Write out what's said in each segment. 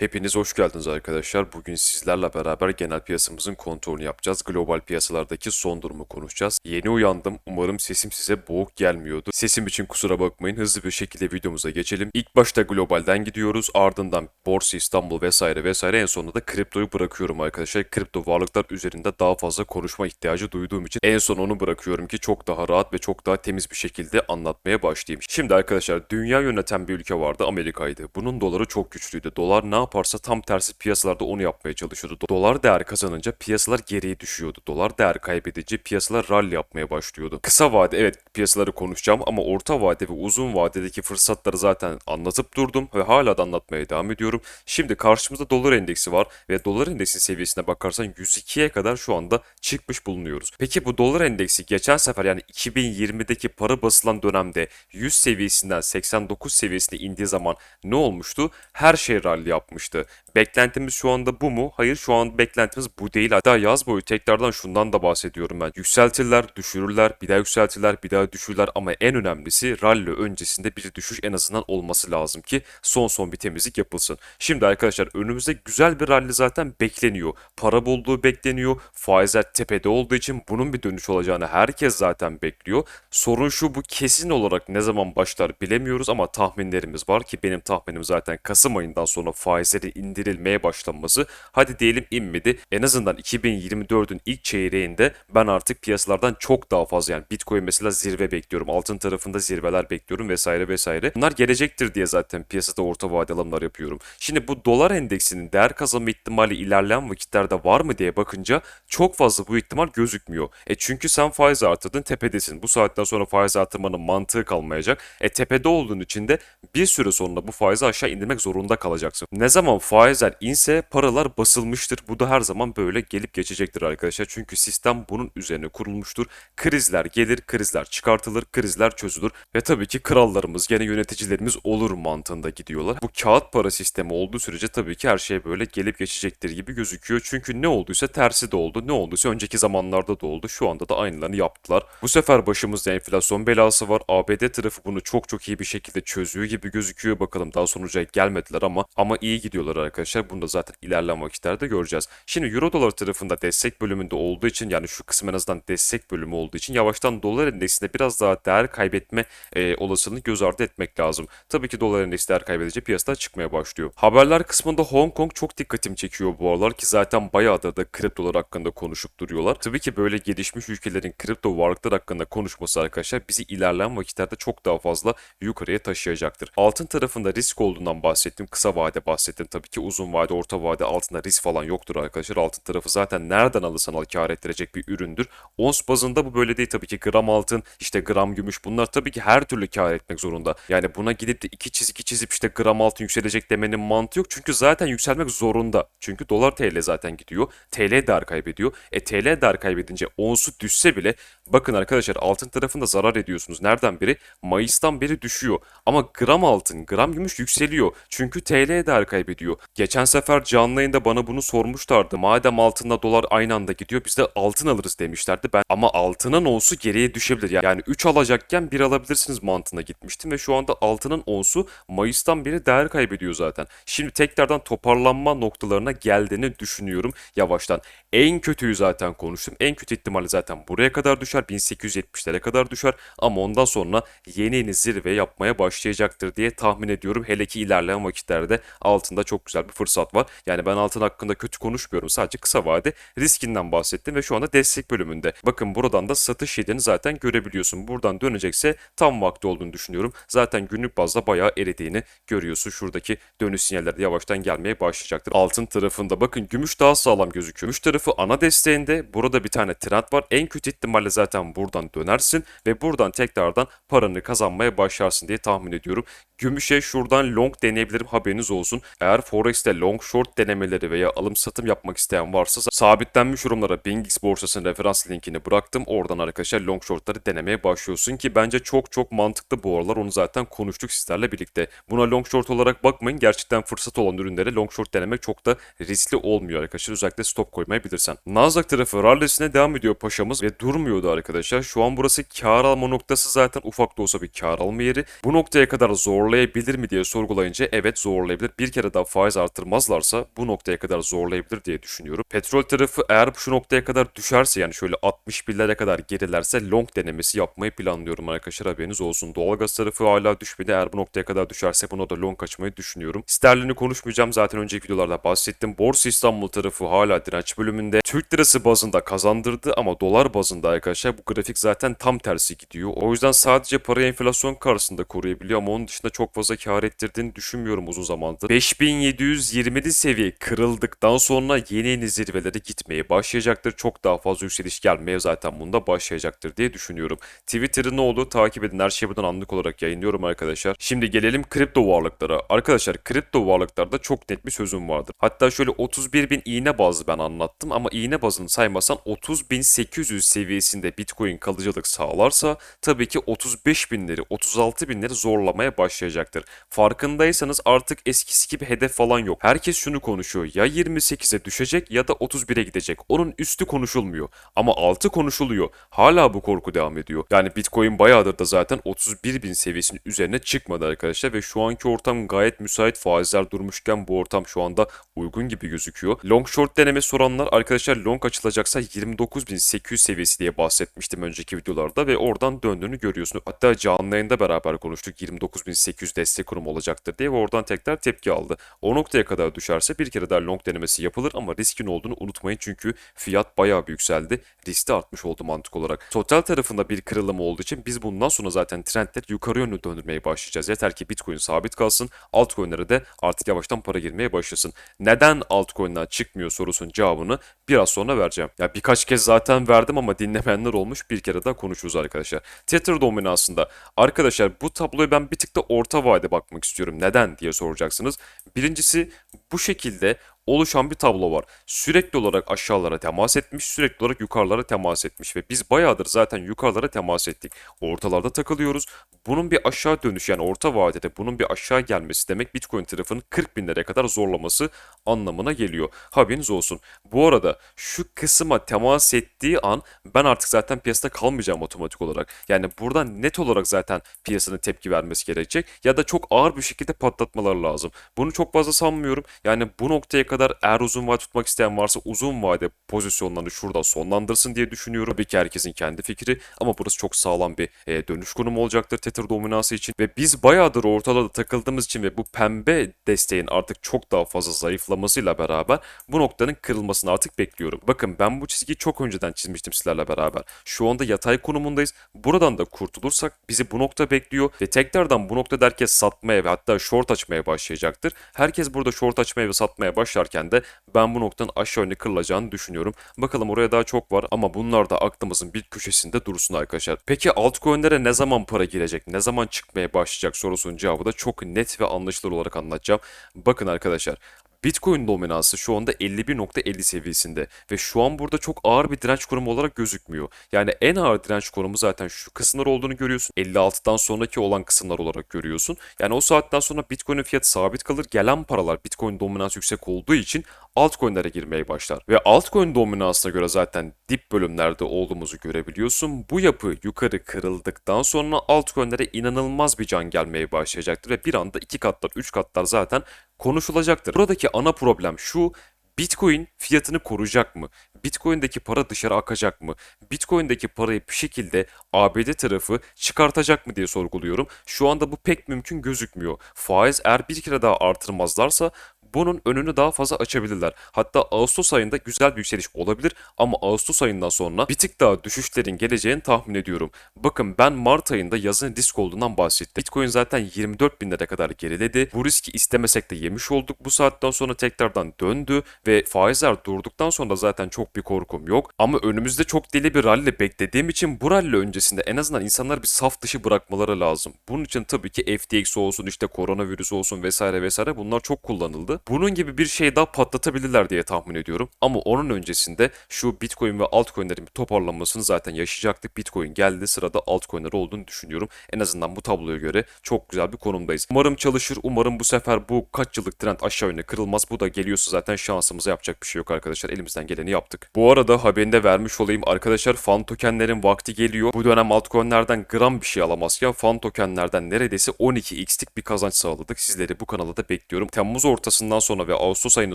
Hepiniz hoş geldiniz arkadaşlar. Bugün sizlerle beraber genel piyasamızın kontrolünü yapacağız. Global piyasalardaki son durumu konuşacağız. Yeni uyandım. Umarım sesim size boğuk gelmiyordu. Sesim için kusura bakmayın. Hızlı bir şekilde videomuza geçelim. İlk başta globalden gidiyoruz. Ardından Borsa İstanbul vesaire vesaire. En sonunda da kriptoyu bırakıyorum arkadaşlar. Kripto varlıklar üzerinde daha fazla konuşma ihtiyacı duyduğum için en son onu bırakıyorum ki çok daha rahat ve çok daha temiz bir şekilde anlatmaya başlayayım. Şimdi arkadaşlar dünya yöneten bir ülke vardı Amerika'ydı. Bunun doları çok güçlüydü. Dolar ne yaparsa tam tersi piyasalarda onu yapmaya çalışıyordu. Dolar değer kazanınca piyasalar geriye düşüyordu. Dolar değer kaybedince piyasalar rally yapmaya başlıyordu. Kısa vade evet piyasaları konuşacağım ama orta vade ve uzun vadedeki fırsatları zaten anlatıp durdum ve hala da anlatmaya devam ediyorum. Şimdi karşımızda dolar endeksi var ve dolar endeksi seviyesine bakarsan 102'ye kadar şu anda çıkmış bulunuyoruz. Peki bu dolar endeksi geçen sefer yani 2020'deki para basılan dönemde 100 seviyesinden 89 seviyesine indiği zaman ne olmuştu? Her şey rally yapmıştı. Beklentimiz şu anda bu mu? Hayır şu an beklentimiz bu değil. Hatta yaz boyu tekrardan şundan da bahsediyorum ben. Yükseltirler, düşürürler, bir daha yükseltirler, bir daha düşürürler ama en önemlisi rally öncesinde bir düşüş en azından olması lazım ki son son bir temizlik yapılsın. Şimdi arkadaşlar önümüzde güzel bir rally zaten bekleniyor. Para bolluğu bekleniyor. Faizler tepede olduğu için bunun bir dönüş olacağını herkes zaten bekliyor. Sorun şu bu kesin olarak ne zaman başlar bilemiyoruz ama tahminlerimiz var ki benim tahminim zaten Kasım ayından sonra faizleri indirilmeye başlanması. Hadi diyelim inmedi. En azından 2024'ün ilk çeyreğinde ben artık piyasalardan çok daha fazla yani Bitcoin mesela zirve bekliyorum. Altın tarafında zirveler bekliyorum vesaire vesaire. Bunlar gelecektir diye zaten piyasada orta vadeli alımlar yapıyorum. Şimdi bu dolar endeksinin değer kazanma ihtimali ilerleyen vakitlerde var mı diye bakınca çok fazla bu ihtimal gözükmüyor. E çünkü sen faiz artırdın tepedesin. Bu saatten sonra faiz artırmanın mantığı kalmayacak. E tepede olduğun için de bir süre sonra bu faizi aşağı indirmek zorunda kalacaksın. Ne zaman faizler inse paralar basılmıştır. Bu da her zaman böyle gelip geçecektir arkadaşlar. Çünkü sistem bunun üzerine kurulmuştur. Krizler gelir, krizler çıkartılır, krizler çözülür. Ve tabii ki krallarımız, gene yöneticilerimiz olur mantığında gidiyorlar. Bu kağıt para sistemi olduğu sürece tabii ki her şey böyle gelip geçecektir gibi gözüküyor. Çünkü ne olduysa tersi de oldu. Ne olduysa önceki zamanlarda da oldu. Şu anda da aynılarını yaptılar. Bu sefer başımızda enflasyon belası var. ABD tarafı bunu çok çok iyi bir şekilde çözüyor gibi gözüküyor. Bakalım daha sonuca gelmediler ama ama iyi gidiyorlar arkadaşlar. Bunu da zaten ilerleyen vakitlerde göreceğiz. Şimdi Euro dolar tarafında destek bölümünde olduğu için yani şu kısım en azından destek bölümü olduğu için yavaştan dolar endeksinde biraz daha değer kaybetme e, olasılığını göz ardı etmek lazım. Tabii ki dolar endeksi değer kaybedince piyasada çıkmaya başlıyor. Haberler kısmında Hong Kong çok dikkatimi çekiyor bu aralar ki zaten bayağıdır da kriptolar hakkında konuşup duruyorlar. Tabii ki böyle gelişmiş ülkelerin kripto varlıklar hakkında konuşması arkadaşlar bizi ilerleyen vakitlerde çok daha fazla yukarıya taşıyacaktır. Altın tarafında risk olduğundan bahsettim. Kısa vade bahsettim. Tabii ki uzun vade, orta vade altında risk falan yoktur arkadaşlar. Altın tarafı zaten nereden alırsan al kar ettirecek bir üründür. Ons bazında bu böyle değil tabii ki gram altın, işte gram gümüş bunlar tabii ki her türlü kar etmek zorunda. Yani buna gidip de iki çizgi çizip işte gram altın yükselecek demenin mantığı yok. Çünkü zaten yükselmek zorunda. Çünkü dolar TL zaten gidiyor. TL değer kaybediyor. E TL değer kaybedince onsu düşse bile bakın arkadaşlar altın tarafında zarar ediyorsunuz. Nereden beri? Mayıs'tan beri düşüyor. Ama gram altın, gram gümüş yükseliyor. Çünkü TL değer kaybediyor. Geçen sefer canlı yayında bana bunu sormuşlardı. Madem altınla dolar aynı anda gidiyor biz de altın alırız demişlerdi. Ben ama altının onsu geriye düşebilir. Yani 3 alacakken 1 alabilirsiniz mantığına gitmiştim ve şu anda altının onsu Mayıs'tan beri değer kaybediyor zaten. Şimdi tekrardan toparlanma noktalarına geldiğini düşünüyorum yavaştan. En kötüyü zaten konuştum. En kötü ihtimali zaten buraya kadar düşer. 1870'lere kadar düşer. Ama ondan sonra yeni yeni zirve yapmaya başlayacaktır diye tahmin ediyorum. Hele ki ilerleyen vakitlerde altında çok güzel bir fırsat var. Yani ben altın hakkında kötü konuşmuyorum. Sadece kısa vade riskinden bahsettim ve şu anda destek bölümünde. Bakın buradan da satış yediğini zaten görebiliyorsun. Buradan dönecekse tam vakti olduğunu düşünüyorum. Zaten günlük bazda bayağı eridiğini görüyorsun. Şuradaki dönüş sinyalleri de yavaştan gelmeye başlayacaktır. Altın tarafında bakın gümüş daha sağlam gözüküyor. Gümüş tarafı ana desteğinde. Burada bir tane trend var. En kötü ihtimalle zaten buradan dönersin ve buradan tekrardan paranı kazanmaya başlarsın diye tahmin ediyorum. Gümüşe şuradan long deneyebilirim haberiniz olsun. Eğer Forex'te long short denemeleri veya alım satım yapmak isteyen varsa sabitlenmiş yorumlara BingX borsasının referans linkini bıraktım. Oradan arkadaşlar long shortları denemeye başlıyorsun ki bence çok çok mantıklı bu aralar. Onu zaten konuştuk sizlerle birlikte. Buna long short olarak bakmayın. Gerçekten fırsat olan ürünlere long short denemek çok da riskli olmuyor arkadaşlar. Özellikle stop koymayı bilirsen. Nasdaq tarafı rallisine devam ediyor paşamız ve durmuyordu arkadaşlar. Şu an burası kar alma noktası zaten ufak da olsa bir kar alma yeri. Bu noktaya kadar zorla zorlayabilir mi diye sorgulayınca evet zorlayabilir. Bir kere daha faiz artırmazlarsa bu noktaya kadar zorlayabilir diye düşünüyorum. Petrol tarafı eğer şu noktaya kadar düşerse yani şöyle 61'lere kadar gerilerse long denemesi yapmayı planlıyorum arkadaşlar haberiniz olsun. Doğalgaz tarafı hala düşmedi. Eğer bu noktaya kadar düşerse buna da long açmayı düşünüyorum. Sterlin'i konuşmayacağım zaten önceki videolarda bahsettim. Borsa İstanbul tarafı hala direnç bölümünde. Türk lirası bazında kazandırdı ama dolar bazında arkadaşlar bu grafik zaten tam tersi gidiyor. O yüzden sadece parayı enflasyon karşısında koruyabiliyor ama onun dışında çok fazla kar ettirdiğini düşünmüyorum uzun zamandır. 5727 seviye kırıldıktan sonra yeni yeni zirvelere gitmeye başlayacaktır. Çok daha fazla yükseliş gelmeye zaten bunda başlayacaktır diye düşünüyorum. Twitter'ın ne olduğu takip edin. Her şeyi buradan anlık olarak yayınlıyorum arkadaşlar. Şimdi gelelim kripto varlıklara. Arkadaşlar kripto varlıklarda çok net bir sözüm vardır. Hatta şöyle 31 bin iğne bazı ben anlattım ama iğne bazını saymasan 30.800 seviyesinde Bitcoin kalıcılık sağlarsa tabii ki 35 binleri 36 binleri zorlamaya başlayacaktır. Farkındaysanız artık eskisi gibi hedef falan yok. Herkes şunu konuşuyor. Ya 28'e düşecek ya da 31'e gidecek. Onun üstü konuşulmuyor. Ama altı konuşuluyor. Hala bu korku devam ediyor. Yani Bitcoin bayağıdır da zaten 31 bin seviyesinin üzerine çıkmadı arkadaşlar ve şu anki ortam gayet müsait. Faizler durmuşken bu ortam şu anda uygun gibi gözüküyor. Long short deneme soranlar arkadaşlar long açılacaksa 29.800 seviyesi diye bahsetmiştim önceki videolarda ve oradan döndüğünü görüyorsunuz. Hatta canlı yayında beraber konuştuk 29.800 destek kurumu olacaktır diye ve oradan tekrar tepki aldı. O noktaya kadar düşerse bir kere daha long denemesi yapılır ama riskin olduğunu unutmayın çünkü fiyat bayağı bir yükseldi. Riski artmış oldu mantık olarak. Total tarafında bir kırılım olduğu için biz bundan sonra zaten trendler yukarı yönlü döndürmeye başlayacağız. Yeter ki Bitcoin sabit kalsın. Altcoin'lere de artık yavaştan para girmeye başlasın. Neden altcoin'ler çıkmıyor sorusunun cevabını biraz sonra vereceğim. Ya birkaç kez zaten verdim ama dinlemeyenler olmuş. Bir kere daha konuşuruz arkadaşlar. Tether dominansında arkadaşlar bu tabloya ben bir tık da orta vade bakmak istiyorum. Neden diye soracaksınız. Birincisi bu şekilde oluşan bir tablo var. Sürekli olarak aşağılara temas etmiş, sürekli olarak yukarılara temas etmiş ve biz bayağıdır zaten yukarılara temas ettik. Ortalarda takılıyoruz. Bunun bir aşağı dönüş yani orta vadede bunun bir aşağı gelmesi demek Bitcoin tarafının 40 binlere kadar zorlaması anlamına geliyor. Haberiniz olsun. Bu arada şu kısma temas ettiği an ben artık zaten piyasada kalmayacağım otomatik olarak. Yani buradan net olarak zaten piyasanın tepki vermesi gerekecek ya da çok ağır bir şekilde patlatmalar lazım. Bunu çok fazla sanmıyorum. Yani bu noktaya kadar eğer uzun vade tutmak isteyen varsa uzun vade pozisyonlarını şurada sonlandırsın diye düşünüyorum. Tabii ki herkesin kendi fikri ama burası çok sağlam bir e, dönüş konumu olacaktır Tether dominansı için ve biz bayağıdır ortalarda takıldığımız için ve bu pembe desteğin artık çok daha fazla zayıflamasıyla beraber bu noktanın kırılmasını artık bekliyorum. Bakın ben bu çizgiyi çok önceden çizmiştim sizlerle beraber. Şu anda yatay konumundayız. Buradan da kurtulursak bizi bu nokta bekliyor ve tekrardan bu nokta herkes satmaya ve hatta short açmaya başlayacaktır. Herkes burada short açmaya ve satmaya başlarken de ben bu noktanın aşağı yönlü kırılacağını düşünüyorum. Bakalım oraya daha çok var ama bunlar da aklımızın bir köşesinde dursun arkadaşlar. Peki altcoin'lere ne zaman para girecek, ne zaman çıkmaya başlayacak sorusunun cevabı da çok net ve anlaşılır olarak anlatacağım. Bakın arkadaşlar Bitcoin dominansı şu anda 51.50 seviyesinde ve şu an burada çok ağır bir direnç konumu olarak gözükmüyor. Yani en ağır direnç konumu zaten şu kısımlar olduğunu görüyorsun. 56'dan sonraki olan kısımlar olarak görüyorsun. Yani o saatten sonra Bitcoin'in fiyatı sabit kalır. Gelen paralar Bitcoin dominansı yüksek olduğu için altcoin'lere girmeye başlar. Ve altcoin dominansına göre zaten dip bölümlerde olduğumuzu görebiliyorsun. Bu yapı yukarı kırıldıktan sonra altcoin'lere inanılmaz bir can gelmeye başlayacaktır ve bir anda iki katlar, üç katlar zaten konuşulacaktır. Buradaki ana problem şu, Bitcoin fiyatını koruyacak mı? Bitcoin'deki para dışarı akacak mı? Bitcoin'deki parayı bir şekilde ABD tarafı çıkartacak mı diye sorguluyorum. Şu anda bu pek mümkün gözükmüyor. Faiz eğer bir kere daha artırmazlarsa bunun önünü daha fazla açabilirler. Hatta Ağustos ayında güzel bir yükseliş olabilir ama Ağustos ayından sonra bir tık daha düşüşlerin geleceğini tahmin ediyorum. Bakın ben Mart ayında yazın risk olduğundan bahsettim. Bitcoin zaten 24 binlere kadar geriledi. Bu riski istemesek de yemiş olduk. Bu saatten sonra tekrardan döndü ve faizler durduktan sonra zaten çok bir korkum yok. Ama önümüzde çok deli bir rally beklediğim için bu rally öncesinde en azından insanlar bir saf dışı bırakmaları lazım. Bunun için tabii ki FTX olsun işte koronavirüs olsun vesaire vesaire bunlar çok kullanıldı. Bunun gibi bir şey daha patlatabilirler diye tahmin ediyorum. Ama onun öncesinde şu Bitcoin ve altcoin'lerin bir toparlanmasını zaten yaşayacaktık. Bitcoin geldi sırada altcoin'ler olduğunu düşünüyorum. En azından bu tabloya göre çok güzel bir konumdayız. Umarım çalışır. Umarım bu sefer bu kaç yıllık trend aşağı yönde kırılmaz. Bu da geliyorsa zaten şansımıza yapacak bir şey yok arkadaşlar. Elimizden geleni yaptık. Bu arada haberini de vermiş olayım arkadaşlar. Fan tokenlerin vakti geliyor. Bu dönem altcoin'lerden gram bir şey alamazken fan tokenlerden neredeyse 12x'lik bir kazanç sağladık. Sizleri bu kanalda da bekliyorum. Temmuz ortasından sonra ve Ağustos ayının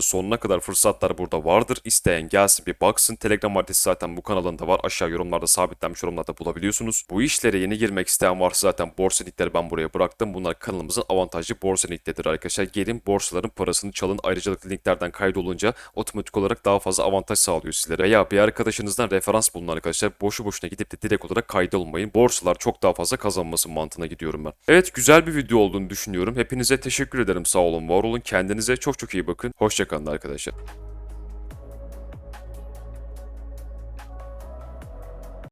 sonuna kadar fırsatlar burada vardır. İsteyen gelsin bir baksın. Telegram adresi zaten bu kanalın da var. Aşağı yorumlarda sabitlenmiş yorumlarda bulabiliyorsunuz. Bu işlere yeni girmek isteyen varsa zaten borsa linkleri ben buraya bıraktım. Bunlar kanalımızın avantajlı borsa linkleridir arkadaşlar. Gelin borsaların parasını çalın. Ayrıcalıklı linklerden kaydolunca otomatik olarak daha fazla avantaj sağlıyor sizlere. Veya bir arkadaşınızdan referans bulun arkadaşlar. Boşu boşuna gidip de direkt olarak kaydolmayın. Borsalar çok daha fazla kazanması mantığına gidiyorum ben. Evet güzel bir video olduğunu düşünüyorum. Hepinize teşekkür ederim. Sağ olun, var olun. Kendinize çok çok iyi bakın. Hoşçakalın arkadaşlar.